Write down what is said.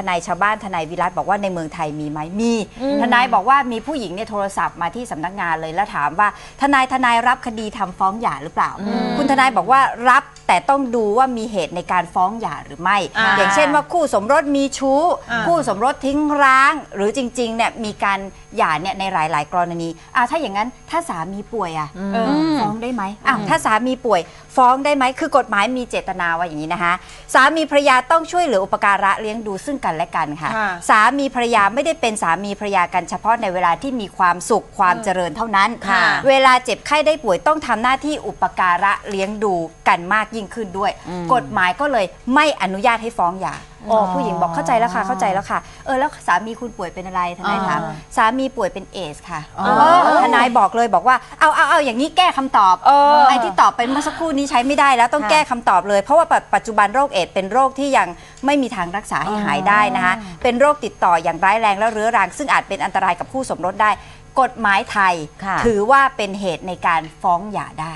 ทนายชาวบ้านทนายวิรัตบอกว่าในเมืองไทยมีไหมมีทนายบอกว่ามีผู้หญิงเนี่ยโทรศัพท์มาที่สำนักงานเลยแล้วถามว่า ทนายทนายรับคดีทำฟ้องหย่าหรือเปล่า คุณทนายบอกว่ารับแต่ต้องดูว่ามีเหตุในการฟ้องหย่าหรือไม่อ่าอย่างเช่นว่าคู่สมรสมีชู้อ่าคู่สมรสทิ้งร้าง หรือจริงๆเนี่ยมีการหย่าเนี่ยในหลายๆ กรณีอ่าถ้าอย่างนั้นถ้าสามีป่วยอะเออฟ้องได้ไหมอ้าวถ้าสามีป่วยฟ้องได้ไหมคือกฎหมายมีเจตนาว่าอย่างนี้นะคะสามีภรรยาต้องช่วยเหลืออุปการะเลี้ยงดูซึ่งกันและกันค่ะค่ะ สามีภรรยาไม่ได้เป็นสามีภรรยากันเฉพาะในเวลาที่มีความสุขความเจริญเท่านั้นค่ะเวลาเจ็บไข้ได้ป่วยต้องทำหน้าที่อุปการะเลี้ยงดูกันมากยิ่งขึ้นด้วย กฎหมายก็เลยไม่อนุญาตให้ฟ้องหย่าอ๋อผู้หญิงบอกเข้าใจแล้วค่ะเข้าใจแล้วค่ะ เออแล้วสามีคุณป่วยเป็นอะไรทนายถามอ่าสามีป่วยเป็นเอสค่ะอ๋อเออทนายบอกเลยบอกว่าเอาเอาเอาอย่างนี้แก้คำตอบเออไอ้ที่ตอบไปเมื่อสักครู่นี้ใช้ไม่ได้แล้วต้องค่ะแก้คำตอบเลย เพราะว่าปัจปัจจุบันโรคเอดส์เป็นโรคที่ยัง ไม่มีทางรักษาให้หายได้นะคะเป็นโรคติดต่ออย่างร้ายแรงและเรื้อรัง ซึ่งอาจเป็นอันตรายกับคู่สมรสได้ กฎหมายไทยค่ะถือว่าเป็นเหตุในการฟ้องหย่าได้